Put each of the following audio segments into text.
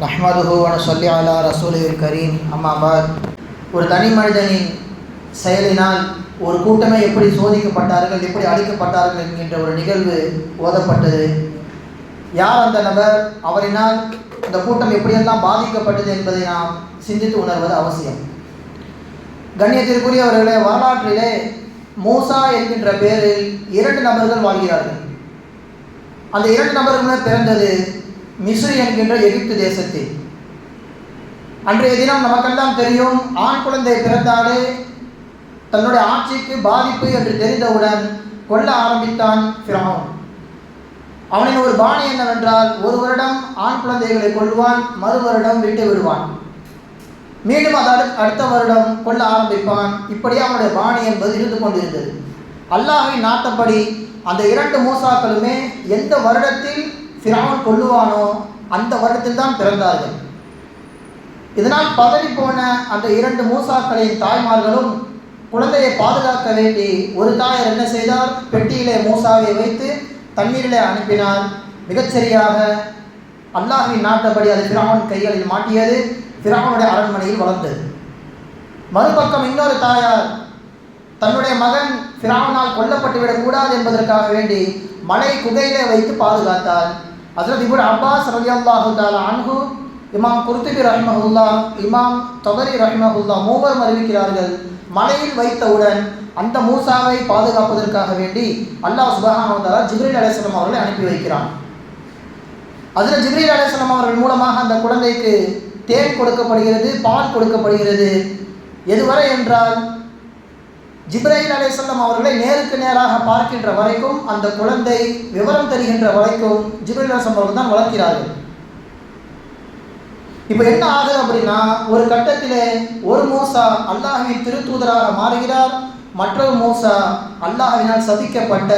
நஹ்மதுஹு சொல்லி அலா ரசூலில் கரீம் அம்மாபாத் ஒரு தனி மனிதனின் செயலினால் ஒரு கூட்டமே எப்படி சோதிக்கப்பட்டார்கள் எப்படி அழிக்கப்பட்டார்கள் என்கின்ற ஒரு நிகழ்வு ஓதப்பட்டது. யார் அந்த நபர்? அவரினால் அந்த கூட்டம் எப்படியெல்லாம் பாதிக்கப்பட்டது என்பதை நாம் சிந்தித்து உணர்வது அவசியம். கண்ணியத்திற்குரியவர்களே வரலாற்றிலே மூசா என்கின்ற பெயரில் இரண்டு நபர்கள் வாழ்கிறார்கள். அந்த இரண்டு நபர்களுமே பிறந்தது மிஸ்ரி என்கின்ற எகிப்து தேசத்தில். அன்றைய தினம் நமக்கெல்லாம் தெரியும் ஆண் குழந்தை பிறந்தாலே தன்னுடைய ஆட்சிக்கு பாதிப்பு என்று தெரிந்தவுடன் கொல்ல ஆரம்பித்தான் ஃபிரௌன் அவனின் ஒரு பாணி என்னவென்றால் ஒரு வருடம் ஆண் குழந்தைகளை கொள்வான் மறு வருடம் விட்டு விடுவான். மீண்டும் அது அடுத்த அடுத்த வருடம் கொல்ல ஆரம்பிப்பான். இப்படியே அவனுடைய பாணி என்பது இருந்து கொண்டிருந்தது. அல்லாஹின் நாட்டப்படி அந்த இரண்டு மூசாக்களுமே எந்த வருடத்தில் ஃபிரௌன் கொல்லுவானோ அந்த வருடத்தில் தான் பிறந்தார்கள். இதனால் பதறி போன அந்த இரண்டு மூசாக்களின் தாய்மார்களும் குழந்தையை பாதுகாக்க வேண்டி ஒரு தாயர் என்ன செய்தார்? பெட்டியிலே மூசாவை வைத்து தண்ணீரிலே அனுப்பினார். மிகச்சரியாக அல்லாஹின் நாட்டபடி அது ஃபிரௌன் கைகளில் மாட்டியது ஃபிரௌனுடைய அரண்மனையில் வளர்ந்தது. மறுபக்கம் இன்னொரு தாயார் தன்னுடைய மகன் ஃபிரௌனால் கொல்லப்பட்டு விடக்கூடாது என்பதற்காக வேண்டி மலை குகையிலே வைத்து பாதுகாத்தார். ஹசரத் இபுன் அப்பாஸ் ரலி அல்லாஹு தாலா அன்ஹு இமாம் குர்துபி ரஹ்மஹுல்லா இமாம் தொகரி ரஹ்மஹுல்லா மூவரும் அறிவிக்கிறார்கள் மலையில் வைத்தவுடன் அந்த மூசாவை பாதுகாப்பதற்காக வேண்டி அல்லாஹ் சுபஹானு தாலா ஜிப்ரீல் அலைஹிஸ்ஸலாம் அவர்களை அனுப்பி வைக்கிறான். அதில் ஜிப்ரீல் அலைஹிஸ்ஸலாம் அவர்கள் மூலமாக அந்த குழந்தைக்கு தேன் கொடுக்கப்படுகிறது பால் கொடுக்கப்படுகிறது. எதுவரை என்றால் ஜிப்ரைல் அலைசல்லம் அவர்களை நேருக்கு நேராக பார்க்கின்ற வரைக்கும் அந்த குழந்தை விவரம் தருகின்ற வரைக்கும் ஜிப்ரைல் அலிசல்லம் அவர்கள் தான் வளர்க்கிறார்கள். இப்போ என்ன ஆகுது அப்படின்னா ஒரு கட்டத்திலே ஒரு மூசா அல்லாஹின் திருத்தூதராக மாறுகிறார் மற்றொரு மூசா அல்லாஹினால் சதிக்கப்பட்ட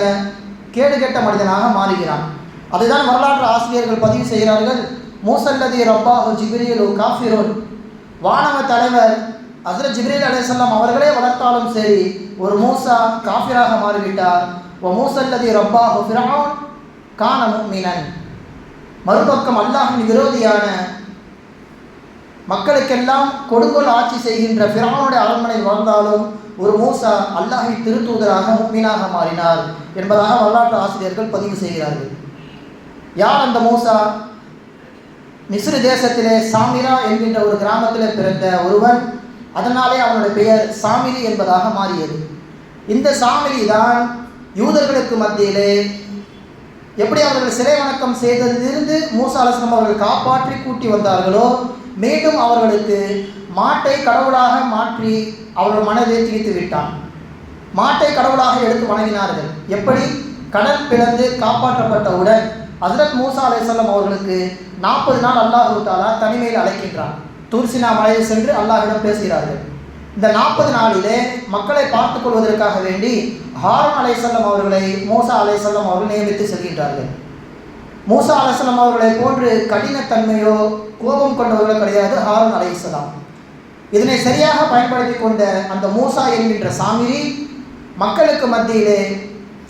கேடுகெட்ட மனிதனாக மாறுகிறான். அதுதான் வரலாற்று ஆசிரியர்கள் பதிவு செய்கிறார்கள் மூசல்லதி ரப்பாஹு ஜிப்ரீலு காஃபிரோன். வானவ தலைவர் ஹசரத் ஜிப்ரீல் அலேசல்லாம் அவர்களே வளர்த்தாலும் சரி ஒரு மூசா காஃபிராக மாறிவிட்டார். ஓ மூசல்லதி ரப்பாஹு ஃபிரௌன் கான முக்மினன் மறுபக்கம் அல்லாஹின் விரோதியான மக்களுக்கெல்லாம் கொடுங்கோல் ஆட்சி செய்கின்ற பிரானுடைய அரண்மனையில் வாழ்ந்தாலும் ஒரு மூசா அல்லாஹின் திருத்தூதராக முக்மீனாக மாறினார் என்பதாக வரலாற்று ஆசிரியர்கள் பதிவு செய்கிறார்கள். யார் அந்த மூசா? மிஸ்ரு தேசத்திலே சாமிரா என்கின்ற ஒரு கிராமத்தில் பிறந்த ஒருவன் அதனாலே அவனுடைய பெயர் சாமிலி என்பதாக மாறியது. இந்த சாமிலி தான் யூதர்களுக்கு மத்தியிலே எப்படி அவர்கள் சிலை வணக்கம் செய்ததிலிருந்து மூசாலசனம் அவர்கள் காப்பாற்றி கூட்டி வந்தார்களோ மீண்டும் அவர்களுக்கு மாட்டை கடவுளாக மாற்றி அவர்கள் மனதை திணித்து விட்டான். மாட்டை கடவுளாக எடுத்து வணங்கினார்கள். எப்படி? கடல் பிளந்து காப்பாற்றப்பட்டவுடன் ஹசரத் மூசா அலைசல்லம் அவர்களுக்கு நாற்பது நாள் அல்லாஹு தாலா தனிமையில் அழைக்கின்றான். தூர்சினா மலையில் சென்று அல்லாஹிடம் பேசுகிறார்கள். இந்த நாற்பது நாளிலே மக்களை பார்த்துக் கொள்வதற்காக வேண்டி ஹாரன் அலைசல்லம் அவர்களை மூசா அலைசல்லம் அவர்கள் நியமித்து செல்கின்றார்கள். மூசா அலைசல்லம் அவர்களை போன்று கடினத்தன்மையோ கோபம் கொண்டவர்களோ கிடையாது ஹாரன் அலைசலாம் இதனை சரியாக பயன்படுத்தி கொண்ட அந்த மூசா என்கின்ற சாமிரி மக்களுக்கு மத்தியிலே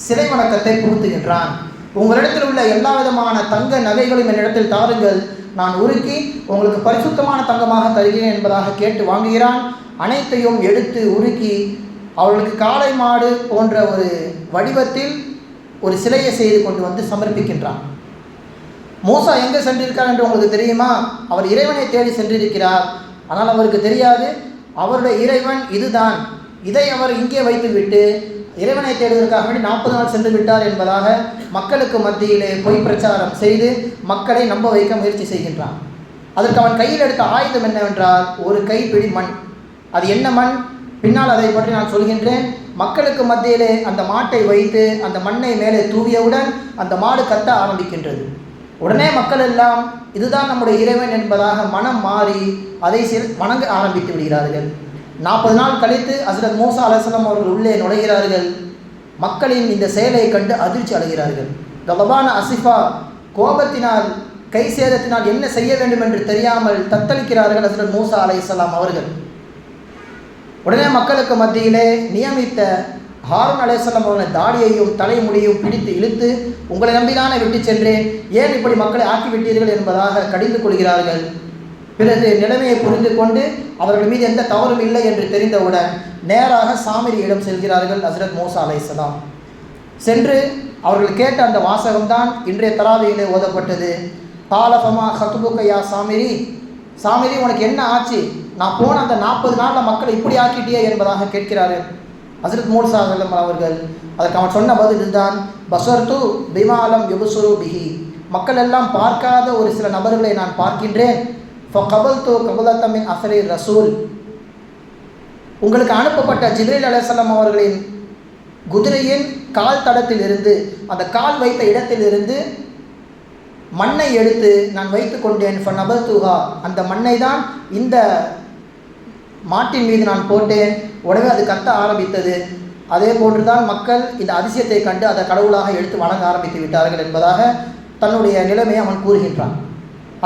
சிலை வணக்கத்தை புகுத்துகின்றான். உங்களிடத்தில் உள்ள எல்லா விதமான தங்க நகைகளும் என்னிடத்தில் தாருங்கள். நான் உருக்கி உங்களுக்கு பரிசுத்தமான தங்கமாக தருகிறேன் என்பதாக கேட்டு வாங்குகிறான். அனைத்தையும் எடுத்து உருக்கி அவர்களுக்கு காளை மாடு போன்ற ஒரு வடிவத்தில் ஒரு சிலையை செய்து கொண்டு வந்து சமர்ப்பிக்கின்றான். மூசா எங்கே சென்றிருக்கார் என்று உங்களுக்கு தெரியுமா? அவர் இறைவனை தேடி சென்றிருக்கிறார். ஆனால் அவருக்கு தெரியாது. அவருடைய இறைவன் இதுதான். இதை அவர் இங்கே வைத்துவிட்டு இறைவனை தேடுவதற்காக வேண்டி நாற்பது நாள் சென்று விட்டார் என்பதாக மக்களுக்கு மத்தியிலே பொய் பிரச்சாரம் செய்து மக்களை நம்ப வைக்க முயற்சி செய்கின்றான். அதற்கு அவன் கையில் எடுத்த ஆயுதம் என்னவென்றால் ஒரு கைப்பிடி மண். அது என்ன மண்? பின்னால் அதை பற்றி நான் சொல்கின்றேன். மக்களுக்கு மத்தியிலே அந்த மாட்டை வைத்து அந்த மண்ணை மேலே தூவியவுடன் அந்த மாடு கத்த ஆரம்பிக்கின்றது. உடனே மக்கள் எல்லாம் இதுதான் நம்முடைய இறைவன் என்பதாக மனம் மாறி அதை வணங்க ஆரம்பித்து விடுகிறார்கள். நாற்பது நாள் கழித்து ஹசரத் மூசா அலசலம் அவர்கள் உள்ளே நுழைகிறார்கள். மக்களின் இந்த செயலை கண்டு அதிர்ச்சி அடைகிறார்கள். கபபான அசிஃபா கோபத்தினால் கை சேதத்தினால் என்ன செய்ய வேண்டும் என்று தெரியாமல் தத்தளிக்கிறார்கள் ஹசரத் மூசா அலை அவர்கள். உடனே மக்களுக்கு மத்தியிலே நியமித்த ஹாரூன் அலையாம் அவர்களின் தாடியையும் தலைமுடியையும் பிடித்து இழுத்து உங்களை நம்பிதானே விட்டு சென்றேன். ஏன் இப்படி மக்களை ஆக்கிவிட்டீர்கள்? என்பதாக கடிந்து கொள்கிறார்கள். பிறகு நிலைமையை புரிந்து கொண்டு அவர்கள் மீது எந்த தவறும் இல்லை என்று தெரிந்தவுடன் நேராக சாமிரியிடம் செல்கிறார்கள் ஹசரத் மூசா அலைசலாம் சென்று அவர்கள் கேட்ட அந்த வாசகம்தான் இன்றைய தராவியிலே ஓதப்பட்டது. பாலஃபமா ஹத்துபுக்கையா சாமிரி சாமிரி உனக்கு என்ன ஆச்சு? நான் போன அந்த நாற்பது நாளில் மக்களை இப்படி ஆக்கிட்டியே என்பதாக கேட்கிறார்கள். ஹசரத் மூசா அலம் அவர்கள் அதற்கு அவன் சொன்ன பதில் தான் பசர்து பிமாலம் யுபுசுரு பிஹி மக்கள் எல்லாம் பார்க்காத ஒரு சில நபர்களை நான் பார்க்கின்றேன். கபல் து கபுலத்தமின் அசரி ரசூல் உங்களுக்கு அனுப்பப்பட்ட ஜிப்ரீல் அலைசல்லாம் அவர்களின் குதிரையின் கால் தடத்தில் இருந்து அந்த கால் வைத்த இடத்திலிருந்து மண்ணை எடுத்து நான் வைத்து கொண்டேன். ஃப நபல் அந்த மண்ணை தான் இந்த மாட்டின் மீது நான் போட்டேன். உடனே அது கத்த ஆரம்பித்தது. அதே போன்றுதான் மக்கள் இந்த அதிசயத்தை கண்டு அதை கடவுளாக எடுத்து வணங்க ஆரம்பித்து விட்டார்கள் என்பதாக தன்னுடைய நிலைமையை அவன் கூறுகின்றான்.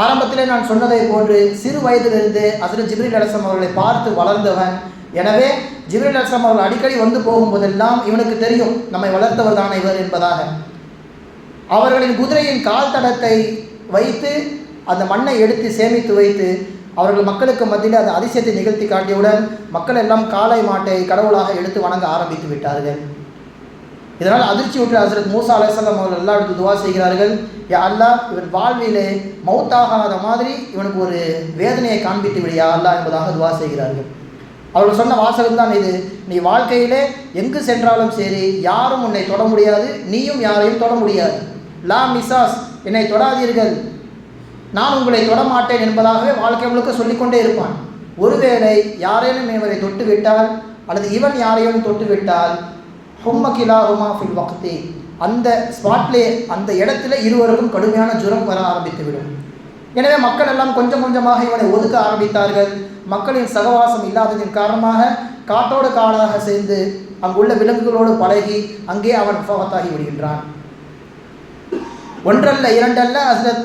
ஆரம்பத்திலே நான் சொன்னதை போன்று சிறு வயதிலிருந்து அசரத் ஜிப்ரில் அலசம் அவர்களை பார்த்து வளர்ந்தவன். எனவே ஜிப்ரில் அலசம் அவர்கள் அடிக்கடி வந்து போகும்போதெல்லாம் இவனுக்கு தெரியும் நம்மை வளர்த்தவர் தான் இவர் என்பதாக. அவர்களின் குதிரையின் கால் தடத்தை வைத்து அந்த மண்ணை எடுத்து சேமித்து வைத்து அவர்கள் மக்களுக்கு மத்தியில் அந்த அதிசயத்தை நிகழ்த்தி காட்டியவுடன் மக்கள் எல்லாம் காளை மாட்டை கடவுளாக எடுத்து வணங்க ஆரம்பித்து விட்டார்கள். இதனால் அதிர்ச்சி விட்டு ஹசரத் மூசா அலைசல்லாம் அவர்கள் எல்லா எடுத்து துவா செய்கிறார்கள். யா அல்லா இவன் வாழ்விலே மௌத்தாகாத மாதிரி இவனுக்கு ஒரு வேதனையை காண்பித்து விடியா அல்லா என்பதாக துவா செய்கிறார்கள். அவர்கள் சொன்ன வாசகம் தான் இது. நீ வாழ்க்கையிலே எங்கு சென்றாலும் சரி யாரும் உன்னை தொட முடியாது நீயும் யாரையும் தொட முடியாது. லா மிசாஸ் என்னை தொடாதீர்கள். நான் உங்களை தொடமாட்டேன் என்பதாகவே வாழ்க்கை முழுக்க சொல்லிக்கொண்டே இருப்பான். ஒருவேளை யாரேனும் இவரை தொட்டு விட்டால் அல்லது இவன் யாரையும் தொட்டு விட்டால் ஹும்ம கிலா ஃபில் வக்தி. அந்த ஸ்பாட்லே அந்த இடத்துல இருவருக்கும் கடுமையான ஜுரம் வர ஆரம்பித்து விடும் எனவே மக்கள் எல்லாம் கொஞ்சம் கொஞ்சமாக இவனை ஒதுக்க ஆரம்பித்தார்கள். மக்களின் சகவாசம் இல்லாததின் காரணமாக காட்டோடு காடாக சேர்ந்து அங்குள்ள விலங்குகளோடு பழகி அங்கே அவன் ஃபவத்தாகி விடுகின்றான். ஒன்றல்ல இரண்டல்ல ஹசரத்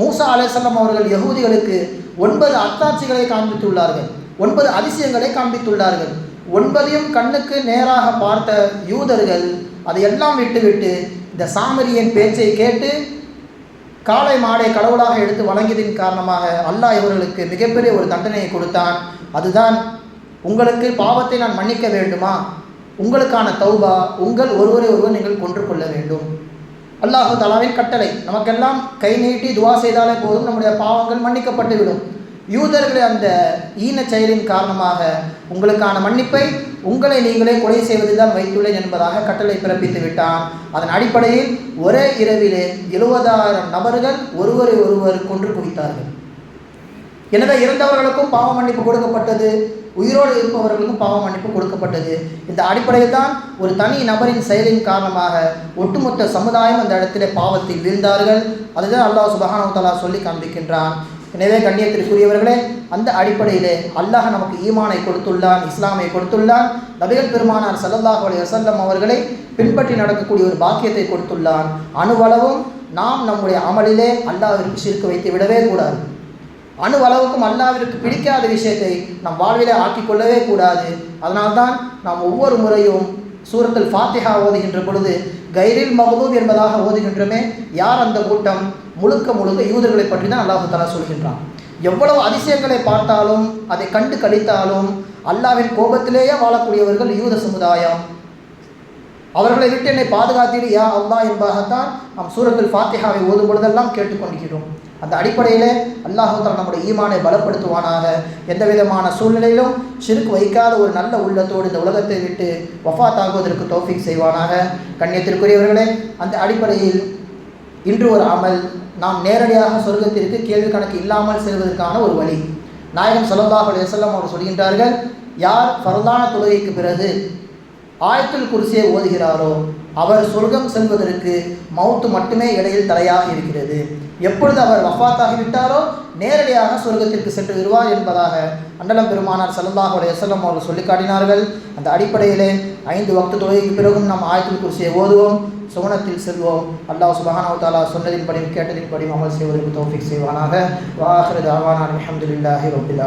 மூசா அலேசல்லம் அவர்கள் யகூதிகளுக்கு ஒன்பது அத்தாட்சிகளை காண்பித்துள்ளார்கள். ஒன்பது அதிசயங்களை காண்பித்துள்ளார்கள். ஒன்பதையும் கண்ணுக்கு நேராக பார்த்த யூதர்கள் அதையெல்லாம் விட்டுவிட்டு இந்த சாமரியின் பேச்சை கேட்டு காளை மாடை கடவுளாக எடுத்து வழங்கியதின் காரணமாக அல்லாஹ் இவர்களுக்கு மிகப்பெரிய ஒரு தண்டனையை கொடுத்தான். அதுதான் உங்களுக்கு பாவத்தை நான் மன்னிக்க வேண்டுமா? உங்களுக்கான தௌபா உங்கள் ஒருவரை ஒருவர் நீங்கள் கொன்று கொள்ள வேண்டும். அல்லாஹு தலாவின் கட்டளை நமக்கெல்லாம் கை நீட்டி துவா செய்தாலே போதும் நம்முடைய பாவங்கள் மன்னிக்கப்பட்டு விடும் யூதர்கள் அந்த ஈன செயலின் காரணமாக உங்களுக்கான மன்னிப்பை உங்களை நீங்களே கொலை செய்வதில் தான் வைத்துள்ளேன் என்பதாக கட்டளை பிறப்பித்து விட்டான். அதன் அடிப்படையில் ஒரே இரவிலே எழுபதாயிரம் நபர்கள் ஒருவரை ஒருவர் கொன்று குவித்தார்கள். எனவே இறந்தவர்களுக்கும் பாவ மன்னிப்பு கொடுக்கப்பட்டது உயிரோடு இருப்பவர்களுக்கும் பாவ மன்னிப்பு கொடுக்கப்பட்டது. இந்த அடிப்படையில் தான் ஒரு தனி நபரின் செயலின் காரணமாக ஒட்டுமொத்த சமுதாயம் அந்த இடத்திலே பாவத்தில் வீழ்ந்தார்கள். அதுதான் அல்லாஹ் சுபஹானு தலா சொல்லி காண்பிக்கின்றான். எனவே கண்ணியத்திற்குரியவர்களே அந்த அடிப்படையிலே அல்லாஹ் நமக்கு ஈமானை கொடுத்துள்ளான் இஸ்லாமை கொடுத்துள்ளான். நபிகள் பெருமானார் சல்லல்லாஹ் அலி வசல்லம் அவர்களை பின்பற்றி நடக்கக்கூடிய ஒரு பாக்கியத்தை கொடுத்துள்ளான். அணுவளவும் நாம் நம்முடைய அமலிலே அல்லாஹிற்கு சிறுக்கு வைத்து விடவே கூடாது. அணுவளவுக்கும் அல்லாவிற்கு பிடிக்காத விஷயத்தை நம் வாழ்விலே ஆக்கிக் கொள்ளவே கூடாது. அதனால்தான் நாம் ஒவ்வொரு முறையும் சூரத்தில் ஃபாத்திஹா ஓதுகின்ற பொழுது கைரில் மகதூப் என்பதாக ஓதுகின்றமே யார் அந்த கூட்டம்? முழுக்க முழுக்க யூதர்களை பற்றி தான் அல்லாஹு தலா சொல்கின்றான். எவ்வளவு அதிசயங்களை பார்த்தாலும் அதை கண்டு கழித்தாலும் அல்லாவின் கோபத்திலேயே வாழக்கூடியவர்கள் யூத சமுதாயம். அவர்களை விட்டு என்னை பாதுகாத்திடு யா அல்லா என்பதாகத்தான் நாம் சூரத்தில் ஃபாத்திஹாவை ஓதும் பொழுதெல்லாம் கேட்டுக்கொண்டிருக்கிறோம். அந்த அடிப்படையில் அல்லாஹு நம்முடைய ஈமானை பலப்படுத்துவானாக. எந்த விதமான சூழ்நிலையிலும் சிறுக்கு வைக்காத ஒரு நல்ல உள்ளத்தோடு இந்த உலகத்தை விட்டு வஃத் ஆகுவதற்கு தோஃபிக் செய்வானாக. கண்ணியத்திற்குரியவர்களே அந்த அடிப்படையில் இன்று ஒரு அமல் நாம் நேரடியாக சொர்க்கத்திற்கு கேள்வி கணக்கு இல்லாமல் செல்வதற்கான ஒரு வழி. நாயகம் சல்லாஹ் அலுவலம் அவர் சொல்கின்றார்கள் யார் ஃபரதான தொழுகைக்கு பிறகு ஆயத்தில் குருசியை ஓதுகிறாரோ அவர் சொர்க்கம் செல்வதற்கு மவுத்து மட்டுமே இடையில் தலையாக இருக்கிறது. எப்பொழுது அவர் வஃபாத்தாகிவிட்டாரோ நேரடியாக சொர்க்கத்திற்கு சென்று விடுவார் என்பதாக அண்டலம் பெருமானார் சல்லாஹ் அலையம் அவர்கள் சொல்லி காட்டினார்கள். அந்த அடிப்படையிலே ஐந்து வக்து தொகைக்கு பிறகும் நாம் ஆயத்தில் குறிச்சியை ஓதுவோம் சுவனத்தில் செல்வோம். அல்லாஹ் சுபஹானு தாலா சொன்னதின்படியும் கேட்டதின்படியும் அமல் செய்வதற்கு தோஃபிக் செய்வானாக. வாஹரது தாவானா அஹமதுல்லாஹி ரபில்